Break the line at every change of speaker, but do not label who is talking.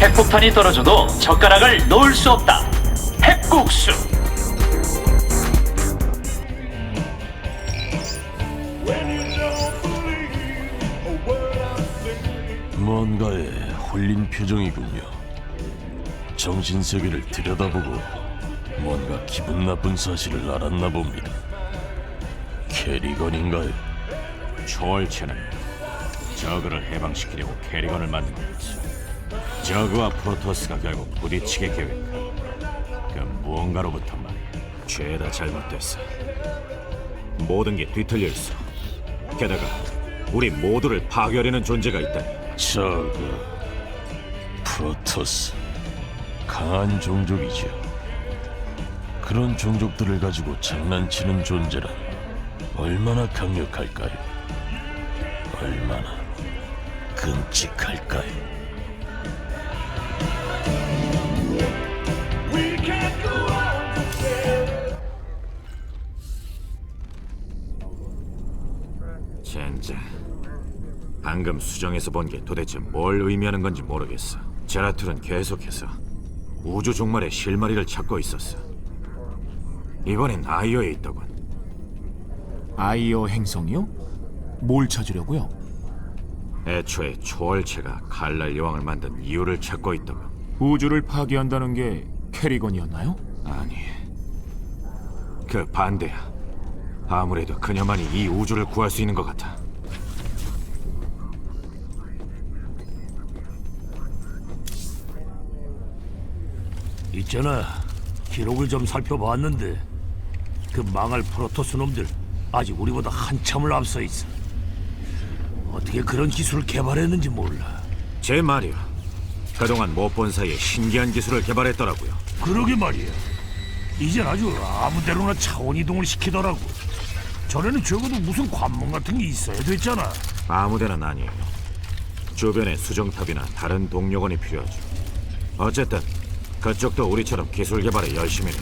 핵폭탄이 떨어져도 젓가락을 놓을 수 없다. 핵국수.
뭔가에 홀린 표정이군요. 정신 세계를 들여다보고 뭔가 기분 나쁜 사실을 알았나 봅니다. 캐리건인가요?
초월체는 저그를 해방시키려고 캐리건을 만든 거였어. 저그와 프로토스가 결국 부딪히게 계획한 그 무언가로부터 말이야. 죄다 잘못됐어. 모든 게 뒤틀려 있어. 게다가 우리 모두를 파괴하려는 존재가 있다니.
저그 프로토스 강한 종족이죠. 그런 종족들을 가지고 장난치는 존재란 얼마나 강력할까요? 얼마나 끔찍할까요?
젠장. 방금 수정에서 본 게 도대체 뭘 의미하는 건지 모르겠어. 제라툴은 계속해서 우주 종말의 실마리를 찾고 있었어. 이번엔 아이오에 있더군.
아이어 행성이요? 뭘 찾으려고요?
애초에 초월체가 칼날 여왕을 만든 이유를 찾고 있더군.
우주를 파괴한다는 게 캐리건이었나요?
아니, 그 반대야. 아무래도 그녀만이 이 우주를 구할 수 있는 것 같아.
있잖아. 기록을 좀 살펴봤는데 그 망할 프로토스 놈들 아직 우리보다 한참을 앞서 있어. 어떻게 그런 기술을 개발했는지 몰라.
제 말이야. 그동안 못 본 사이에 신기한 기술을 개발했더라고요.
그러게 말이야. 이젠 아주 아무데로나 차원 이동을 시키더라고. 전에는 적어도 무슨 관문 같은 게 있어야 됐잖아.
아무데는 아니에요. 주변에 수정탑이나 다른 동력원이 필요하죠. 어쨌든 그쪽도 우리처럼 기술 개발에 열심히 해요.